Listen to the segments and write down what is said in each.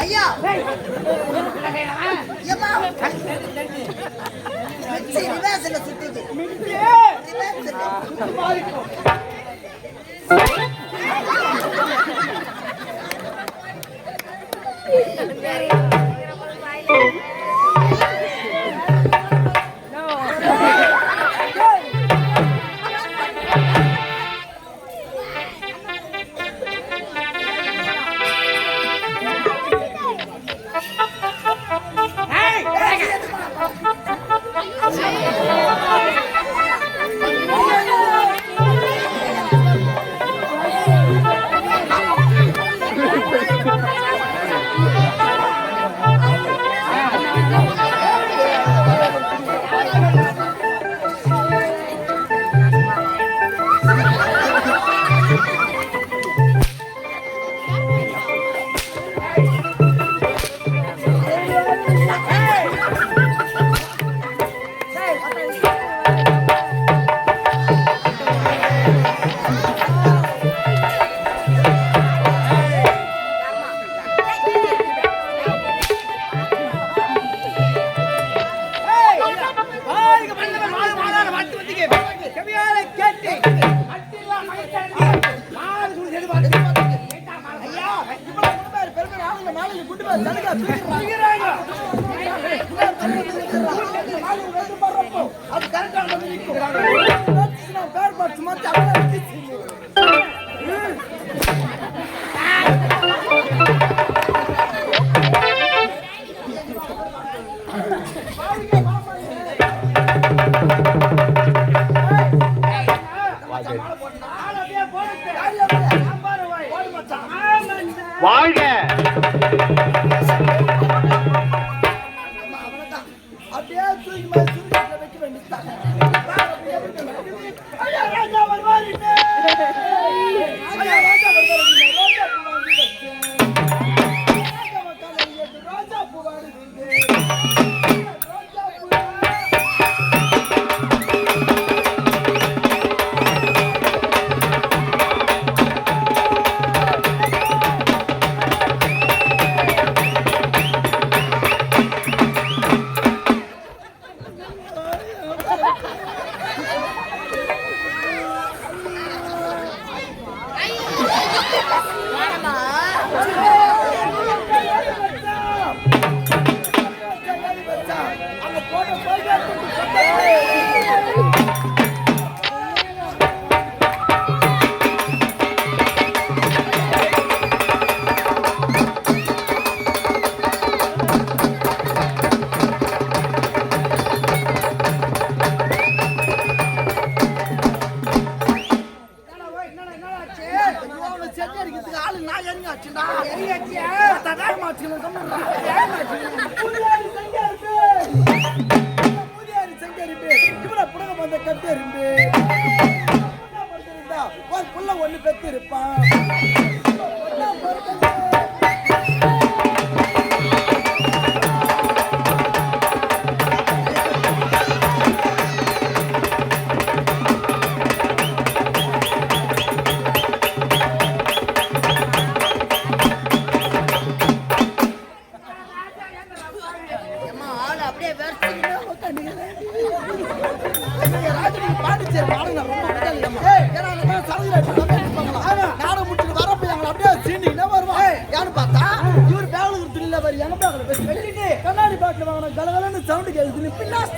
ஐயா. ஏம்மா? மிக்ஸி ரிவர்ஸ்ல சுத்துது ரிவர்ஸ்ல பேர் பார்த்து பெற்றிருப்பான் இருக்கான்னு பார்த்தா? இவர் பேக்கில் ஒரு துணியில் பாரு எங்க பேக்கில் பேசி வெட்டிட்டு கண்ணாடி பேக்கில் வாங்கின கலகலன்னு சவுண்டு கேட்குது பின்னாஸ்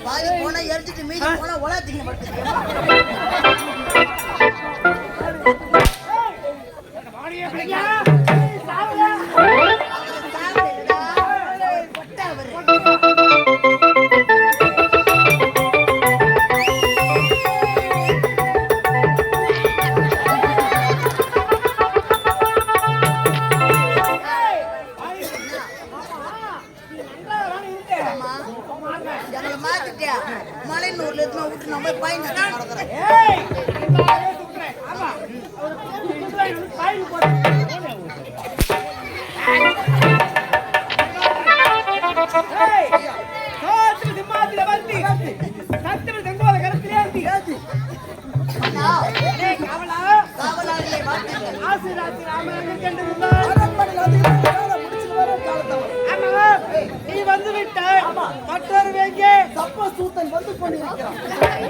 பாதி போனா எரிச்சிட்டு மீதி போனா உலகத்துக்கு சொல்லிட்டியா மலையனூர்ல இருந்து விட்டு நம்ம பயன் காவலா காவலாளியை ஆசிராசி ராமன் கண்டு வேங்கி வந்து விட்டார் மற்றொரு வேங்கி வந்து கொண்டிருக்கிறான்.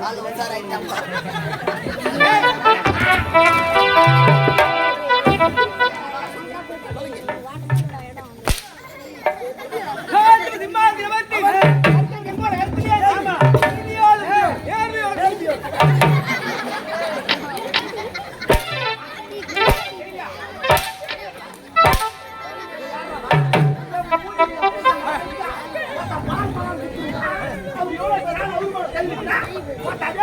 அது உட்கார போட்டாங்க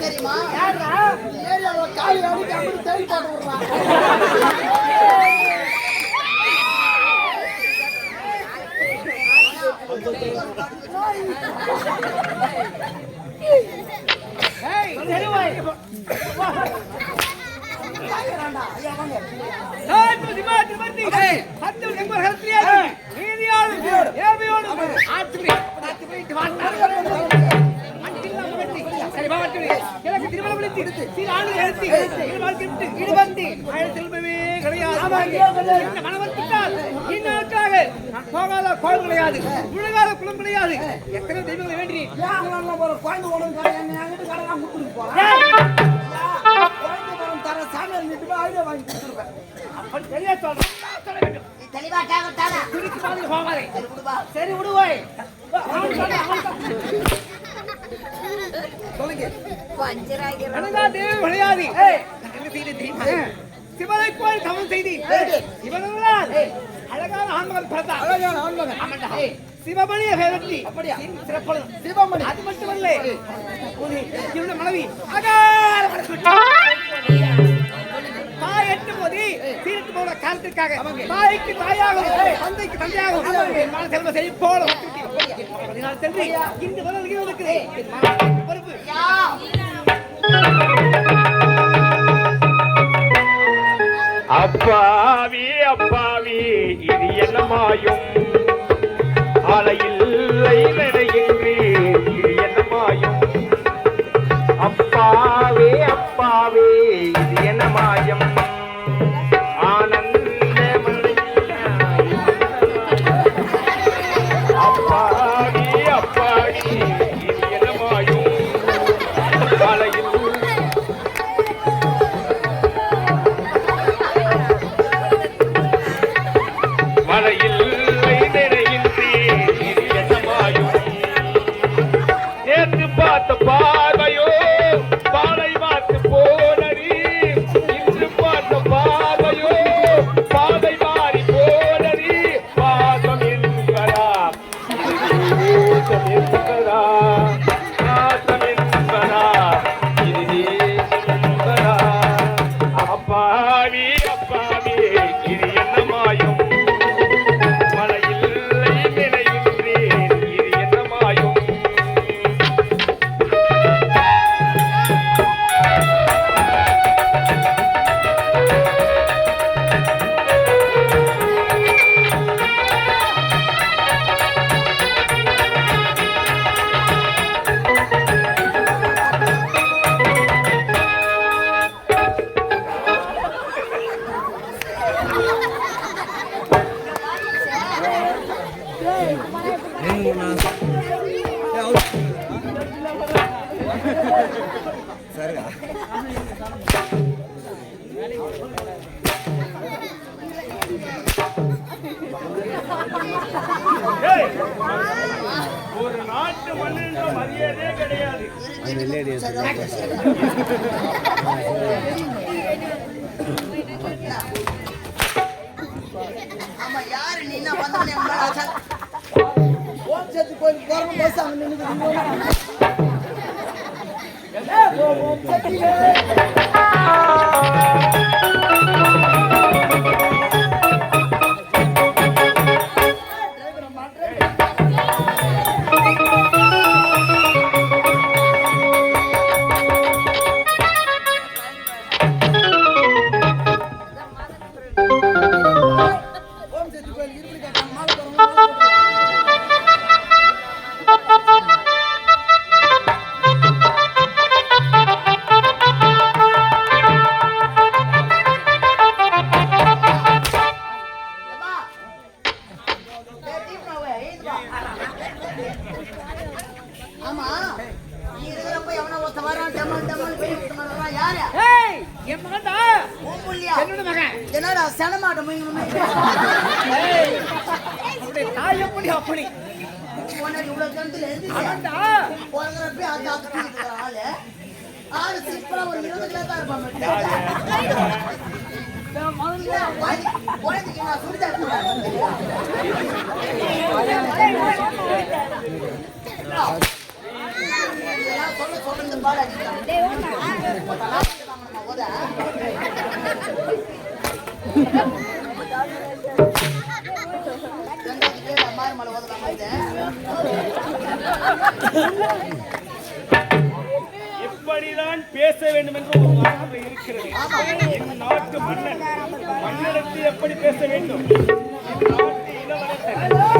தெரியுமா காலி அடிக்க அப்படி தேடி போட்டு விடுறான் Hey, anyway. கிடையாது முழுகால குளம் கிடையாது எத்தனை தெய்வங்களை வேண்டி போற குழந்தை உடம்பு தர சாமியார் நிட்டு போய் ஐடியா வாங்கி கொடுத்துருப்பேன். அப்படி தெரிய சொல்றேன். சொல்ல வேண்டும் திருச்சி மாதிரி போகாதே சரி விடுவோய் விளையாடி சிவனை தவம் செய்தி. அழகான ஆண்மகன் பிறந்தார். அழகான ஆண்மகன். ஆமாண்டா. சிவமணி. அது மட்டுமல்ல. ஒரு இவருடைய மனைவி. அகார தாய் எட்டு போது சீரட்டு போன காலத்திற்காக தாய்க்கு தாயாகவும் தந்தைக்கு மன செல்வ செழி போல. அதனால் சென்று மகனுக்கு பொறுப்பு. அப்பாவி அப்பாவி இது என்ன மாயும்? அலையில்லை ஒரு நாட்டு மண்ணின்ற மரியாதையே கிடையாது. ஆமா யாரு? நீ என்ன வந்தவனே ஓம் கோயில் போறோம் நின்னுக்கு ஓம் ஆளு. ஆளு சிம்பிளா ஒரு இருபது கிலோ தான் இருப்பான் குழந்தைக்கு நான் சுடிதார் இதெல்லாம் சொல்ல இப்படிதான் பேச வேண்டும் என்று ஒரு மரபு இருக்கிறது. இந்த நாட்டு மன்னன் மன்னனுக்கு எப்படி பேச வேண்டும்? நாட்டு இளவரசன்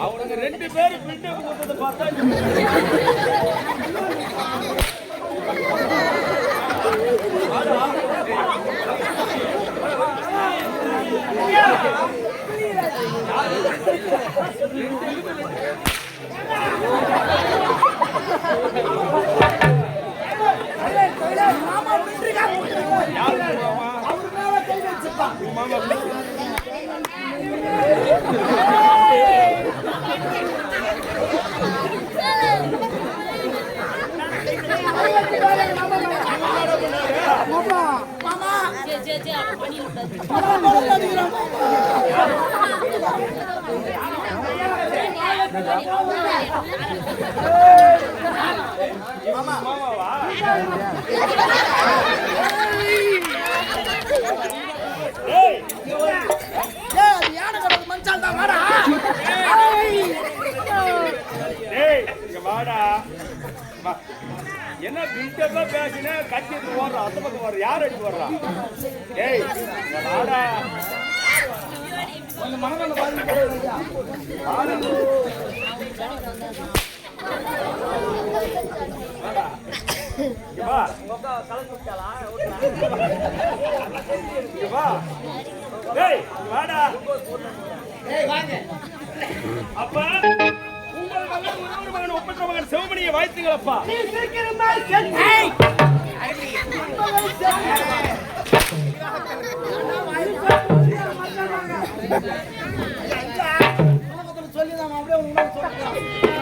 அவனுக்கு ரெண்டு பேரும் பார்த்தா யார் மாமா வாடா வா. என்ன பில்டப்பா பேசின கத்தி எடுத்து அந்த பக்கம் ஓடுற யார் அடிச்சு ஓடுறா டேய் இங்க வாடா வாடா. வாடா. வாடா. அப்பா மகன் ஒரு மகன் ஒப்பற்ற மகன் சிவமணியை வாழ்த்துங்களப்பா சொல்லிதான் அப்படியே உங்களுக்கு சொல்லுங்க